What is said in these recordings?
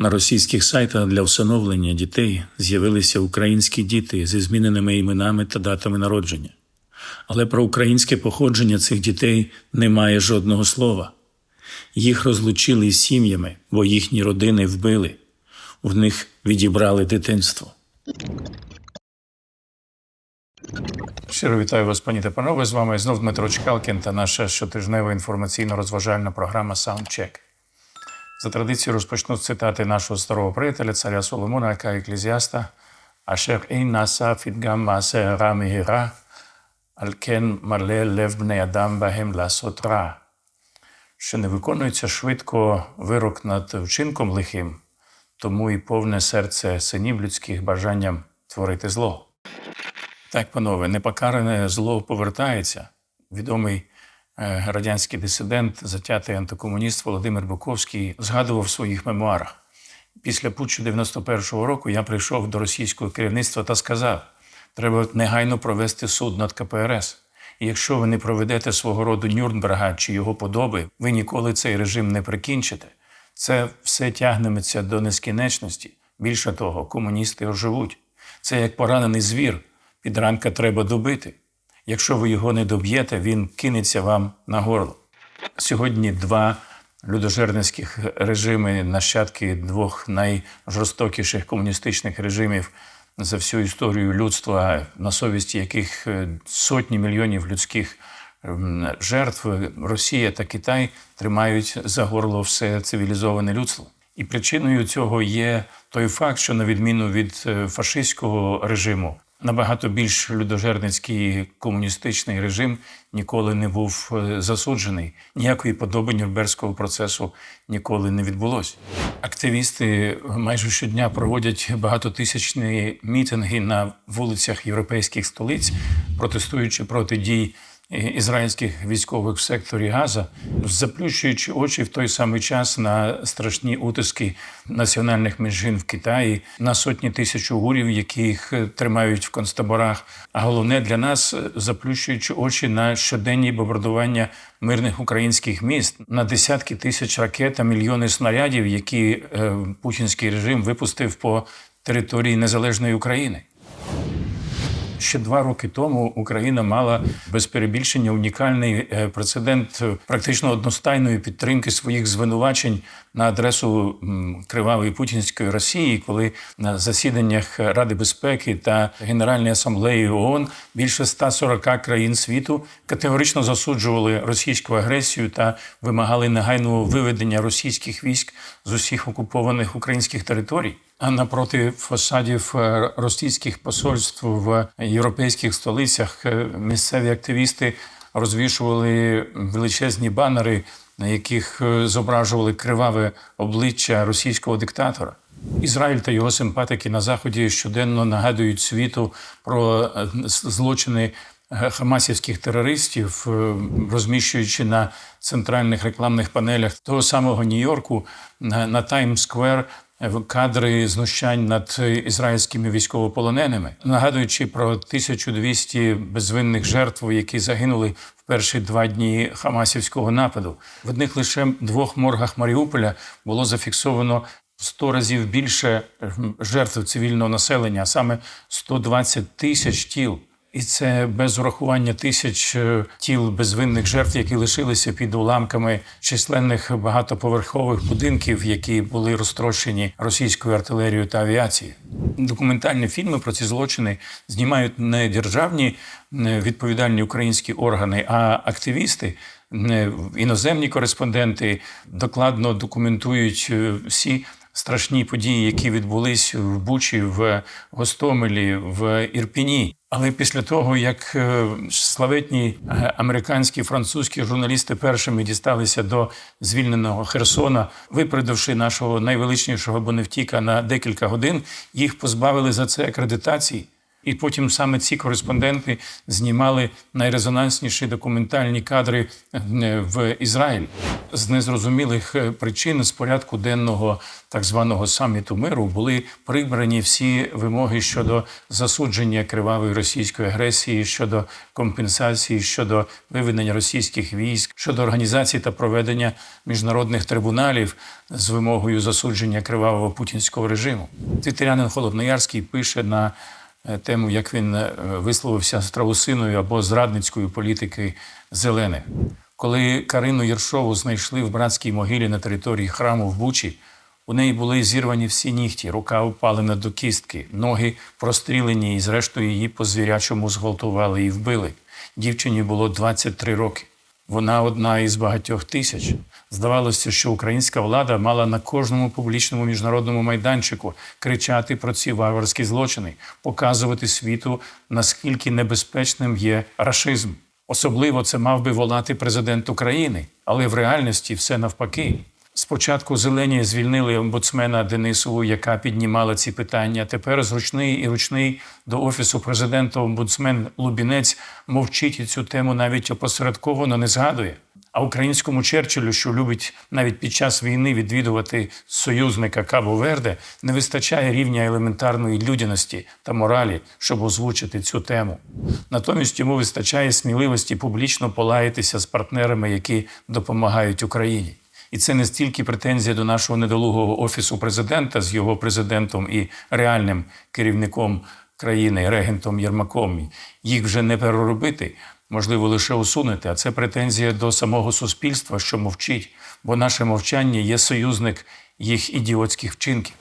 На російських сайтах для встановлення дітей з'явилися українські діти зі зміненими іменами та датами народження. Але про українське походження цих дітей немає жодного слова. Їх розлучили із сім'ями, бо їхні родини вбили, в них відібрали дитинство. Щиро вітаю вас, пані та панове. З вами знов Дмитро Чкалкін та наша щотижнева інформаційно-розважальна програма Саундчек. За традицією розпочну з цитати нашого старого приятеля, царя Соломона, яка еклезіаста Ашер ей наса фідгам масе ра мігіра, алькен мале лев бне адам багем ласот ра. Що не виконується швидко вирок над вчинком лихим, тому і повне серце синів людських бажанням творити зло. Так, панове, непокаране зло повертається. Відомий радянський дисидент, затятий антикомуніст Володимир Буковський згадував в своїх мемуарах. Після путчу 91-го року я прийшов до російського керівництва та сказав: треба негайно провести суд над КПРС. І якщо ви не проведете свого роду Нюрнберга чи його подоби, ви ніколи цей режим не прикінчите. Це все тягнеться до нескінченності. Більше того, комуністи оживуть. Це як поранений звір. Підранка треба добити. Якщо ви його не доб'єте, він кинеться вам на горло. Сьогодні два людожерницьких режими, нащадки двох найжорстокіших комуністичних режимів за всю історію людства, на совісті яких е, сотні мільйонів людських ем, жертв, Росія та Китай тримають за горло все цивілізоване людство. І причиною цього є той факт, що на відміну від е, фашистського режиму, набагато більш людожерницький комуністичний режим ніколи не був е, засуджений. Ніякої подоби Нюрнберзького процесу ніколи не відбулося. Активісти майже щодня проводять багатотисячні мітинги на вулицях європейських столиць, протестуючи проти дій ізраїльських військових в секторі Газа, заплющуючи очі в той самий час на страшні утиски національних меншин в Китаї, на сотні тисяч угурів, яких тримають в концтаборах. А головне для нас заплющуючи очі на щоденні бомбардування мирних українських міст, на десятки тисяч ракет та мільйони снарядів, які е, путінський режим випустив по території незалежної України. Ще два роки тому Україна мала без перебільшення унікальний е, прецедент практично одностайної підтримки своїх звинувачень на адресу кривавої путінської Росії, коли на засіданнях Ради безпеки та Генеральної асамблеї ООН більше 140 країн світу категорично засуджували російську агресію та вимагали негайного виведення російських військ з усіх окупованих українських територій. Напроти фасадів е, російських посольств в європейських столицях е, місцеві активісти розвішували величезні банери, на яких е, зображували криваве обличчя російського диктатора. Ізраїль та його симпатики на заході щоденно нагадують світу про злочини хамасівських терористів, розміщуючи на центральних рекламних панелях того самого Нью-Йорку на Таймс-сквер кадри знущань над ізраїльськими військовополоненими, нагадуючи про 1200 безвинних жертв, які загинули в перші два дні хамасівського нападу. В одних лише двох моргах Маріуполя було зафіксовано. 100 разів більше жертв цивільного населення, а саме 120 тисяч тіл. І це без урахування тисяч е, тіл безвинних жертв, які лишилися під уламками численних багатоповерхових будинків, які були розтрощені російською артилерією та авіацією. Документальні фільми про ці злочини знімають не державні відповідальні українські органи, а активісти, іноземні кореспонденти докладно документують е, всі страшні події, які відбулись в Бучі, в Гостомелі, в Ірпіні. Але після того, як е, славетні е, американські французькі журналісти першими дісталися до звільненого Херсона, випередивши нашого найвеличнішого боневтіка на декілька годин, їх позбавили за це акредитації. І потім саме ці кореспонденти знімали найрезонансніші документальні кадри е, в Ізраїль з незрозумілих е, причин з порядку денного так званого саміту миру були прибрані всі вимоги щодо засудження кривавої російської агресії, щодо компенсації, щодо виведення російських військ, щодо організації та проведення міжнародних трибуналів з вимогою засудження кривавого путінського режиму. Твітерянин Холодноярський пише на тему, як він е, висловився страусиною або зрадницькою політики зелених. Коли Карину Єршову знайшли в братській могилі на території храму в Бучі, у неї були зірвані всі нігті, рука упалена до кістки, ноги прострілені, і зрештою її по звірячому зґвалтували і вбили. Дівчині було 23 роки. Вона одна із багатьох тисяч. Здавалося, що українська влада мала на кожному публічному міжнародному майданчику кричати про ці варварські злочини, показувати світу, наскільки небезпечним є рашизм. Особливо це мав би волати президент України, але в реальності все навпаки. Спочатку зелені звільнили омбудсмена Денисову, яка піднімала ці питання. Тепер зручний і ручний до офісу президента омбудсмен Лубінець мовчить і цю тему навіть опосередковано не згадує. А українському Черчиллю, що любить навіть під час війни відвідувати союзника Кабо Верде, не вистачає рівня елементарної людяності та моралі, щоб озвучити цю тему. Натомість йому вистачає сміливості публічно полаятися з партнерами, які допомагають Україні. І це не стільки претензія до нашого недолугого офісу президента з його президентом і реальним керівником країни, регентом Єрмаком. Їх вже не переробити, можливо, лише усунути. А це претензія до самого суспільства, що мовчить, бо наше мовчання є союзник їх ідіотських вчинків.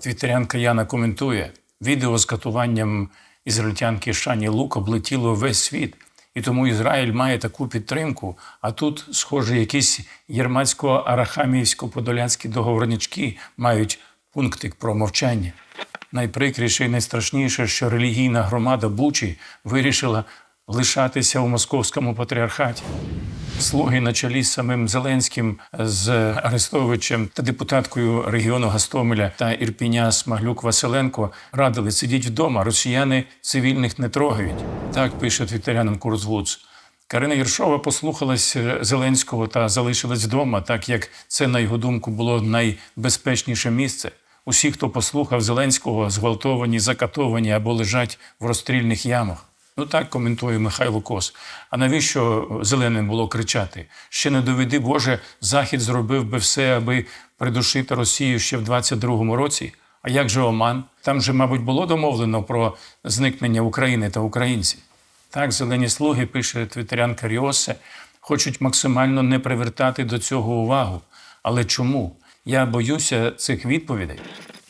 Твітерянка Яна коментує: відео з катуванням ізраїльтянки Шані Лук облетіло весь світ. І тому Ізраїль має таку підтримку. А тут, схоже, якісь єрмацько-арахамівсько-подолянські договорнячки мають пунктик про мовчання. Найприкріше і найстрашніше, що релігійна громада Бучі вирішила лишатися у московському патріархаті. Слуги на чолі з самим Зеленським з Арестовичем та депутаткою регіону Гастомеля та Ірпіня Смаглюк Василенко радили сидіть вдома. Росіяни цивільних не трогають. Так пише твітерянин Курзвуц. Карина Єршова послухалась Зеленського та залишилась вдома, так як це, на його думку, було найбезпечніше місце. Усі, хто послухав Зеленського, зґвалтовані, закатовані або лежать в розстрільних ямах. Ну так коментує Михайло Кос. А навіщо зеленим було кричати? Ще не доведи Боже, Захід зробив би все, аби придушити Росію ще в 22-му році. А як же Оман? Там же, мабуть, було домовлено про зникнення України та українців. Так, зелені слуги, пише твітерянка Ріосе, хочуть максимально не привертати до цього увагу. Але чому? Я боюся цих відповідей.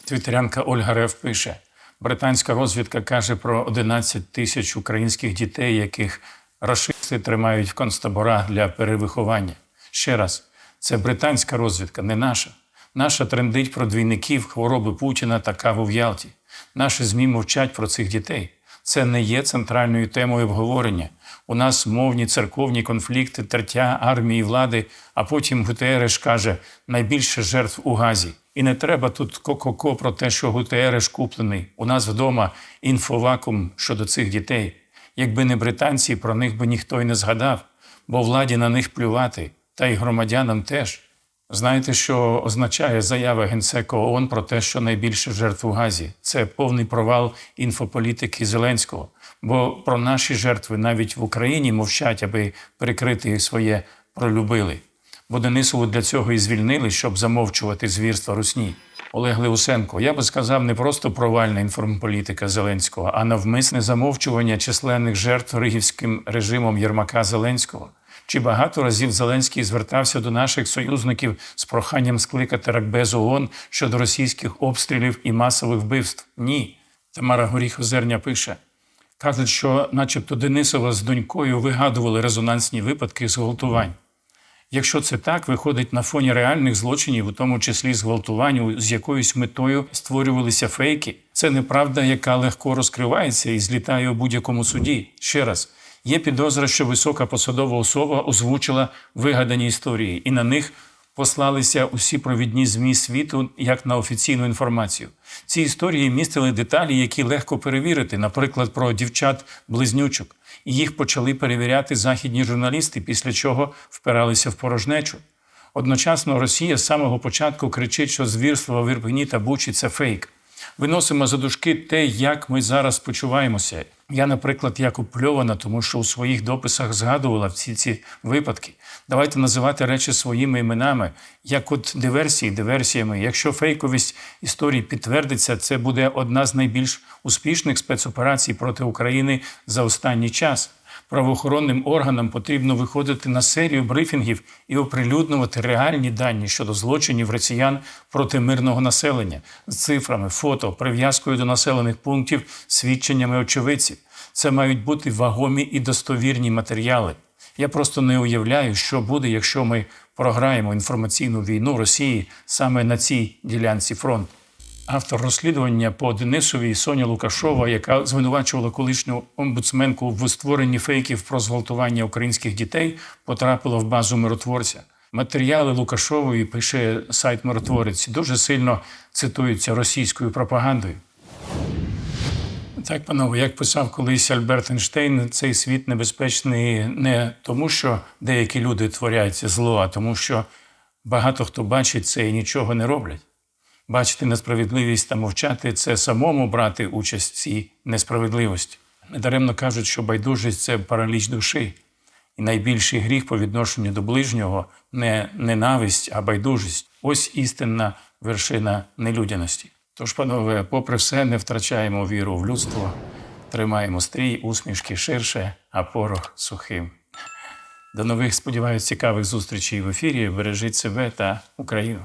Твітерянка Ольга Рев пише. Британська розвідка каже про 11 тисяч українських дітей, яких рашисти тримають в концтаборах для перевиховання. Ще раз, це британська розвідка, не наша. Наша трендить про двійників, хвороби Путіна та каву в Ялті. Наші ЗМІ мовчать про цих дітей. Це не є центральною темою обговорення. У нас мовні церковні конфлікти, тертя армії влади, а потім Гутереш каже найбільше жертв у Газі. І не треба тут ко-ко-ко про те, що Гутереш куплений. У нас вдома інфовакуум щодо цих дітей. Якби не британці, про них би ніхто й не згадав, бо владі на них плювати, та й громадянам теж. Знаєте, що означає заява генсека ООН про те, що найбільше жертв у Газі? Це повний провал інфополітики Зеленського. Бо про наші жертви навіть в Україні мовчать, аби прикрити своє пролюбили. Бо Денисову для цього і звільнили, щоб замовчувати звірства Русні. Олег Леусенко, я би сказав, не просто провальна інформполітика Зеленського, а навмисне замовчування численних жертв ригівським режимом Єрмака Зеленського. Чи багато разів Зеленський звертався до наших союзників з проханням скликати Ракбез ООН щодо російських обстрілів і масових вбивств? Ні. Тамара Горіхозерня пише: кажуть, що, начебто, Денисова з донькою вигадували резонансні випадки зґвалтувань. Якщо це так, виходить на фоні реальних злочинів, у тому числі зґвалтувань, з якоюсь метою створювалися фейки. Це неправда, яка легко розкривається і злітає у будь-якому суді. Ще раз. Є підозра, що висока посадова особа озвучила вигадані історії, і на них послалися усі провідні ЗМІ світу як на офіційну інформацію. Ці історії містили деталі, які легко перевірити, наприклад, про дівчат-близнючок. І їх почали перевіряти західні журналісти, після чого впиралися в порожнечу. Одночасно Росія з самого початку кричить, що звірство в Ірпені та Бучі це фейк. Виносимо за дужки те, як ми зараз почуваємося. Я, наприклад, як опльована, тому що у своїх дописах згадувала всі ці випадки. Давайте називати речі своїми іменами, як от диверсії, диверсіями. Якщо фейковість історії підтвердиться, це буде одна з найбільш успішних спецоперацій проти України за останній час. Правоохоронним органам потрібно виходити на серію брифінгів і оприлюднювати реальні дані щодо злочинів росіян проти мирного населення з цифрами, фото, прив'язкою до населених пунктів, свідченнями очевидців. Це мають бути вагомі і достовірні матеріали. Я просто не уявляю, що буде, якщо ми програємо інформаційну війну Росії саме на цій ділянці фронту. Автор розслідування по Денисові Соня Лукашова, яка звинувачувала колишню омбудсменку в створенні фейків про зґвалтування українських дітей, потрапила в базу миротворця. Матеріали Лукашової пише сайт Миротворець дуже сильно цитуються російською пропагандою. Так, панове, як писав колись Альберт Ейнштейн, цей світ небезпечний не тому, що деякі люди творять зло, а тому, що багато хто бачить це і нічого не роблять. Бачити несправедливість та мовчати це самому брати участь в цій несправедливості. Недаремно кажуть, що байдужість це параліч душі. І найбільший гріх по відношенню до ближнього не ненависть, а байдужість. Ось істинна вершина нелюдяності. Тож, панове, попри все, не втрачаємо віру в людство, тримаємо стрій, усмішки ширше, а порох сухим. До нових, сподіваюся, цікавих зустрічей в ефірі. Бережіть себе та Україну.